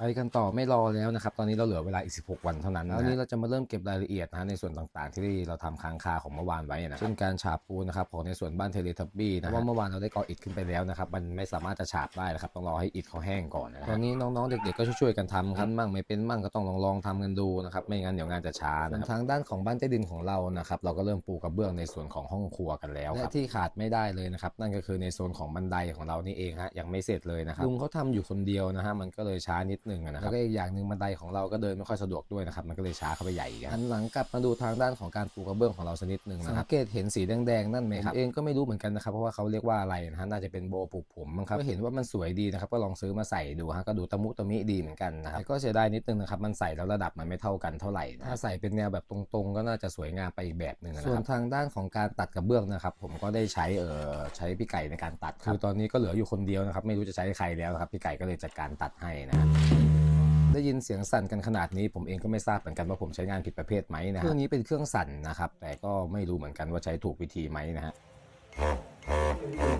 ไปกันต่อไม่รอแล้วนะครับ ตอนนี้เราเหลือเวลาอีก 16 วันเท่านั้นนะตอนนี้เราจะมาเริ่มเก็บรายละเอียดนะฮะในส่วนต่างๆ ที่เราทำค้างคาของเมื่อวานไว้นะเช่นการฉาบปูนนะครับของในส่วนบ้านเทเลทับบี้นะว่าเมื่อวานเราได้ก่ออิฐขึ้นไปแล้วนะครับมันไม่สามารถจะฉาบได้นะครับต้องรอให้อิฐเขาแห้งก่อนนะตอนนี้น้องๆเด็กๆก็ช่วยๆกันทำครับมั่งไม่เป็นมั่งก็ต้องลองๆทำกันดูนะครับไม่งั้นเดี๋ยวงานจะช้านะทางด้านของบ้านใต้ดินของเรานะครับเราก็เริ่มปูกระเบื้องในส่วนของห้องครัวกันแล้วและที่ขาดไม่ได้เลยนะครับนั่นก็คือในโซนของบันไดของเรานี่เองฮะยังไม่เสร็จเลยนะครับลุงเขาทำอยู่คนเดียวนะฮะมันก็เลยช้านิดนึงอะนะครับแล้วก็อีกอย่างหนึ่งบันไดของเราก็เดินไม่ค่อยสะดวกด้วยนะครับมันก็เลยช้าเข้าไปใหญ่อีกอันหลังกลับมาดูทางด้านของการปูกระเบื้องของเราสักนิดนึงนะครับสังเกตเห็นสีแดงๆนั่นไหมครับเองก็ไม่รู้เหมือนกันนะครับเพราะว่าเขาเรียกว่าอะไรนะฮะน่าจะเป็นโบว์ปลูกผมมั้งครับก็เห็นว่ามันสวยดีนะครับก็ลองซื้อมาใส่ดูฮะก็ดูตะมุตะมิดีเหมือนกันนะครับแต่ก็เสียดายนิดนึงนะครับมันใส่แล้วระดับมันไม่เท่ากันเท่าไหร่นะถ้าใส่เป็นแนวแบบตรงๆ ก็น่าจะสวยงามไปอีกแบบหนึ่งนะครับส่วนทางด้านของการตัดกระเบื้องนะครับผมก็ได้ใช้เออใช้พี่ไก่ในการตัดคือตอนนี้ก็เหลืออยู่คนเดียวนะครับไม่รู้จะใช้ใครแล้วนะครับพี่ไก่ก็เลยจัดการตัดให้นะฮะ ได้ยินเสียงสั่นกันขนาดนี้ ผมเองก็ไม่ทราบเหมือนกันว่าผมใช้งานผิดประเภทไหมนะฮะเครื่องนี้เป็นเครื่องสั่นนะครับ แต่ก็ไม่รู้เหมือนกันว่าใช้ถูกวิธีไหมนะฮะ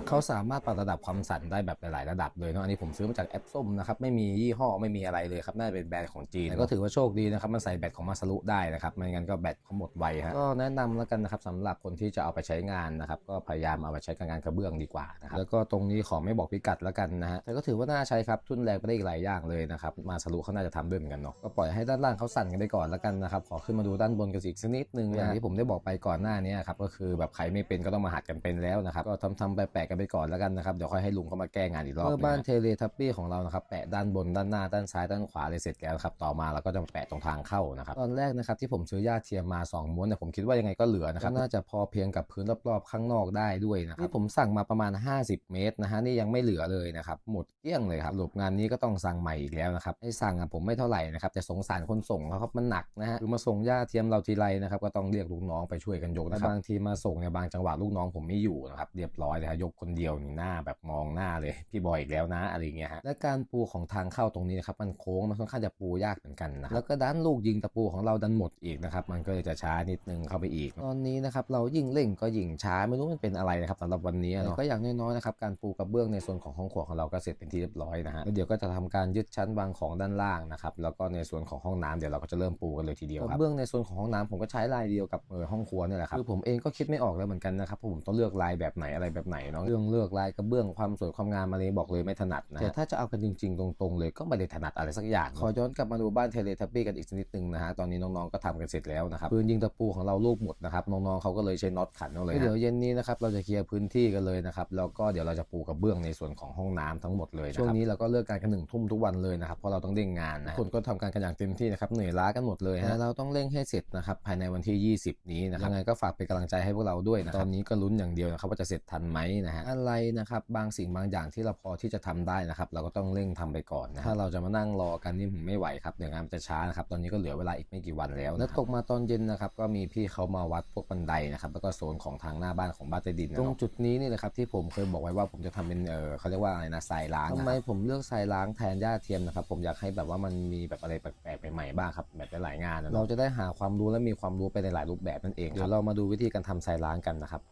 เขาสามารถปรับระดับความสั่นได้แบบหลายๆระดับเลยเนาะอันนี้ผมซื้อมาจากแอปส้มนะครับไม่มียี่ห้อไม่มีอะไรเลยครับน่าจะเป็นแบรนด์ของจีนแต่ก็ถือว่าโชคดีนะครับมันใส่แบตของมาสรุได้นะครับไม่งั้นก็แบตเขาหมดไวฮะก็แนะนำแล้วกันนะครับสำหรับคนที่จะเอาไปใช้งานนะครับก็พยายามเอาไปใช้กับงานกระเบื้องดีกว่านะครับแล้วก็ตรงนี้ขอไม่บอกพิกัดแล้วกันนะฮะแต่ก็ถือว่าน่าใช้ครับทุนแรงไปได้อีกหลายอย่างเลยนะครับมาสรุเขาน่าจะทำด้วยเหมือนกันเนาะก็ปล่อยให้ด้านล่างเขาสั่นกันไปก่อนแล้วกันนะครับขอขึ้นมาดูด้านบนกันอีกสักนิดนึงอย่างที่ผมได้บอกไปก่อนหน้านี้ครับก็คือแบบใครไม่เป็นก็ต้องมาหัดกันเป็นแล้วนะครับก็ทำทำๆแปะๆกันไปก่อนแล้วกันนะครับ เดี๋ยวค่อยให้ลุงเขามาแก้งานอีกรอบเมื่อบ้านเทเลทับบี้ของเรานะครับแปะด้านบนด้านหน้าด้านซ้ายด้านขวาเลยเสร็จแล้วครับต่อมาเราก็จะมาแปะตรงทางเข้านะครับตอนแรกนะครับที่ผมซื้อหญ้าเทียมมา2ม้วนเนี่ยผมคิดว่ายังไงก็เหลือนะครับน่าจะพอเพียงกับพื้นรอบๆข้างนอกได้ด้วยนะครับนี่ผมสั่งมาประมาณ 50 เมตรนะฮะนี่ยังไม่เหลือเลยนะครับหมดเกลี้ยงเลยครับสรุปงานนี้ก็ต้องสั่งใหม่อีกแล้วนะครับให้สั่งอะผมไม่เท่าไหร่นะครับแต่สงสารคนส่งเขาครับมันหนักนะฮะคือมาส่งหญ้าเทียมเราทีไรนะครับก็ต้องเรียกลูกน้องไปช่วยกันยกนะครับบางทีมาส่งเนี่ยบางจังหวะลูกน้องผมไม่อยู่นะครับเรียบร้อยเลยฮะยกคนเดียวนี่หน้าแบบมองหน้าเลยพี่บอยอีกแล้วนะอะไรเงี้ยฮะและการปูของทางเข้าตรงนี้นะครับมันโค้งมันค่อนข้างจะปูยากเหมือนกันนะแล้วก็ด้านลูกยิงตะปูของเราดันหมดอีกนะครับมันก็เลยจะช้านิดนึงเข้าไปอีก ตอนนี้นะครับเรายิ่งเร่งก็ยิ่งช้าไม่รู้มันเป็นอะไรนะครับสำหรับวันนี้เนาะก็อย่างน้อยๆนะครับการปูกระเบื้องในส่วนของห้องครัวของเราก็เสร็จเป็นที่เรียบร้อยนะฮะแล้วเดี๋ยวก็จะทำการยึดชั้นวางของด้านล่างนะครับแล้วก็ในส่วนของห้องน้ำเดี๋ยวเราก็จะเริ่มปูกันเลยทีเดียวครับกระเบื้องในส่วนของห้องน้ำผมก็ใช้ลายเดียวกับเออห้องครัวเนี่ยแหละครับคือผมเองก็คิดไม่ออกแล้วเหมือนกันนะครับเพราะผมต้องเลือกลายแบบไหนอะไรแบบไหนเนาะเรื่องเลือกลายกระเบื้องความสวยความงามอะไรบอกเลยไม่ถนัดนะแต่ถ้าจะเอากันจริง ๆ ตรงๆ เลยก็ไม่ได้ถนัดอะไรสักอย่างขอย้อนกลับมาดูบ้านเทเลทับบี้กันอีกสักนิดนึงนะฮะตอนนี้น้องๆก็ทำกันเสร็จแล้วนะครับปืนยิงตะปูของเราลูกหมดนะครับน้องๆเขาก็เลยใช้น็อตขันเอาเลยเดี๋ยวเย็นนี้นะครับเราจะเคลียร์พื้นที่กันเลยนะครับแล้วก็เดี๋ยวเราจะปูกระเบื้องในส่วนของห้องน้ำทั้งหมดเลยช่วงนี้เราก็เลิกการกันหนึ่งทุ่มทุกวันเลยนะครับเพราะเราต้องเร่งงานนะคนก็ทำการกันอย่างเต็มที่นะครับเหนื่อยล้ากันหมดเลยฮะเราต้องเร่งให้เสร็จนะครับภายในวันที่ 20 นี้นะครับยังไงก็ฝากเป็นกำลังใจให้พวกเราด้วยนะตอนนี้ก็ลุ้นอย่างเดียวนะครับว่าจะเสร็จทันไหมนะฮะอะไรนะครับบางสิ่งบางอย่างที่เราพอที่จะทำได้นะครับเราก็ต้องเร่งทำไปก่อนนะถ้าเราจะมานั่งรอกันนี่ผมไม่ไหวครับเดี๋ยวงานมันจะช้านะครับตอนนี้ก็เหลือเวลาอีกไม่กี่วันแล้วแล้วตกมาตอนเย็นนะครับก็มีพี่เขามาวัดพวกบันไดนะครับแล้วก็โซนของทางหน้าบ้านของบ้านใต้ดินตรงจุดนี้นี่แหละครับที่ผมเคยบอกไว้ว่าผมจะทำเป็นเออเขาเรียกว่าอะไรนะทรายล้างทำไมผมเลือกทรายล้างแทนหญ้าเทียมนะครับผมอยากให้แบบว่ามันมีแบบอะไรแปลกๆใหม่ๆบ้างครับแบบหลายๆงานนะเราจะได้หาความรู้และมีความรู้ไปในหลายรูปแบบนั่นเองเดี๋ยวเรามาดูวิธีการทำทรายล้างกันนะครับ